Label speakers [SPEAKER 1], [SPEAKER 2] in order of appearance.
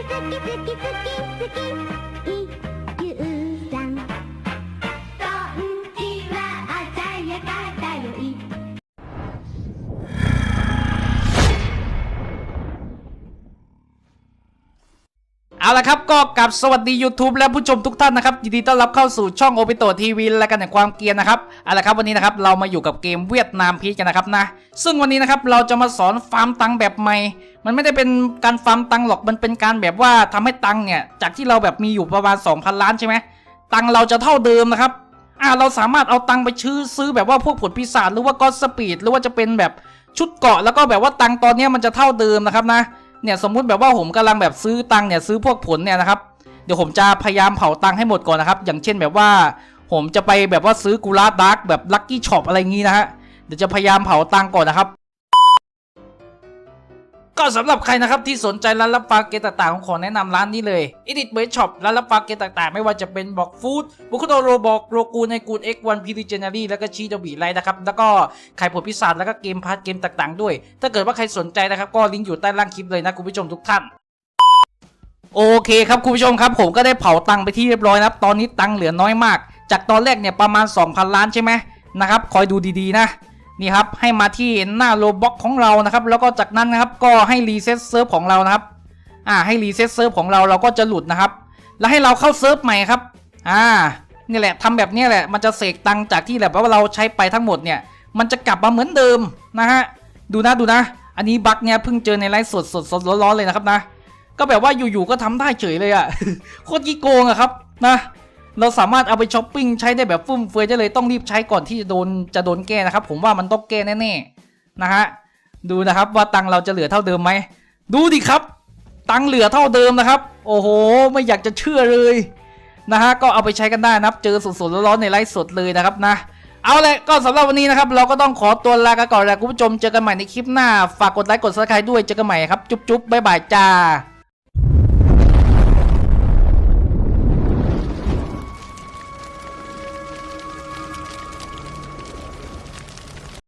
[SPEAKER 1] Ricky, Ricky, Ricky,
[SPEAKER 2] เอาละครับก็กลับสวัสดี YouTube และผู้ชมทุกท่านนะครับยินดีต้อนรับเข้าสู่ช่องโอปิโตทีวีและกันแห่งความเกียนนะครับเอาละครับวันนี้นะครับเรามาอยู่กับเกมเวียดนามพีชกันนะครับนะซึ่งวันนี้นะครับเราจะมาสอนฟาร์มตังค์แบบใหม่ มันไม่ได้เป็นการฟาร์มตังค์หรอกมันเป็นการแบบว่าทำให้ตังค์เนี่ยจากที่เราแบบมีอยู่ประมาณ 2,000 ล้านใช่ไหมตังค์เราจะเท่าเดิมนะครับอ่าเราสามารถเอาตังค์ไปชื่อซื้อแบบว่าพวกผลปีศาจหรือว่าก็สปีดหรือว่าจะเป็นแบบชุดเกาะแล้วก็แบบว่าตังค์ตอนนี้มันจะเท่าเดิมนะครับนะ เนี่ยสมมุติแบบว่าผมกำลังแบบซื้อตังค์เนี่ยซื้อพวกผลเนี่ยนะครับเดี๋ยวผมจะพยายามเผาตังค์ให้หมดก่อนนะครับ อย่างเช่นแบบว่า ผมจะไปแบบว่าซื้อกูราดาร์กแบบลัคกี้ช็อปอะไรงี้นะฮะเดี๋ยวจะพยายามเผาตังค์ก่อนนะครับ ก็สำหรับใครนะครับที่สนใจร้านรับฟังเกมต่างๆของขอแนะนำร้านนี้เลย Edit b e r Shop ร้านรับฟังเกมต่างๆ ไม่ว่าจะเป็นบอกฟู้ดบุคโตโรบอกโรกูในกูด X1 p ี g e n e r y แล้วก็ชีดบีไลนะครับแล้วก็ขายผลพิศาจแล้วก็เกมพาร์ทเกมต่างๆ ด้วย ถ้าเกิดว่าใครสนใจนะครับก็ลิงก์อยู่ใต้ล่างคลิปเลยนะคุณผู้ชมทุกท่านโอเคครับคุณผู้ชมครับผมก็ได้เผาตังไปที่เรียบร้อยนะครับตอนนี้ตังเหลือน้อยมาก จากตอนแรกเนี่ยประมาณ 2,000 ล้านใช่ไหมนะครับคอยดูดีๆนะ นี่ครับให้มาที่หน้าโลบ็อกของเรานะครับ แล้วก็จากนั้นนะครับก็ให้รีเซ็ตเซิร์ฟของเรานะครับอ่าให้รีเซ็ตเซิร์ฟของเราเราก็จะหลุดนะครับ แล้วให้เราเข้าเซิร์ฟใหม่ครับอ่านี่แหละทำแบบนี้แหละมันจะเสกตังจากที่แบบว่าเราใช้ไปทั้งหมดเนี่ย มันจะกลับมาเหมือนเดิมนะฮะดูนะดูนะ อันนี้บั๊กเนี่ยเพิ่งเจอในไลฟ์สดสดสดร้อนๆเลยนะครับนะ ก็แบบว่าอยู่ๆก็ทำได้เฉยเลยอะโคตรยี่โกงอะครับนะ เราสามารถเอาไปช้อปปิ้งใช้ได้แบบฟุ่มเฟือยได้เลยต้องรีบใช้ก่อนที่จะโดนจะโดนแก้นะครับ ผมว่ามันต้องแก้แน่ๆนะฮะดูนะครับว่าตังเราจะเหลือเท่าเดิมไหมดูดิครับ ตังเหลือเท่าเดิมนะครับ โอ้โห ไม่อยากจะเชื่อเลยนะฮะก็เอาไปใช้กันได้นะครับ เจอสดๆร้อนๆในไลฟ์สดเลยนะครับนะเอาละก็สำหรับวันนี้นะครับ เราก็ต้องขอตัวลากันก่อนแล้วคุณผู้ชมเจอกันใหม่ในคลิปหน้า ฝากกดไลค์กดซับสไครต์ด้วยเจอกันใหม่ครับ จุ๊บๆบ๊ายบายจ้า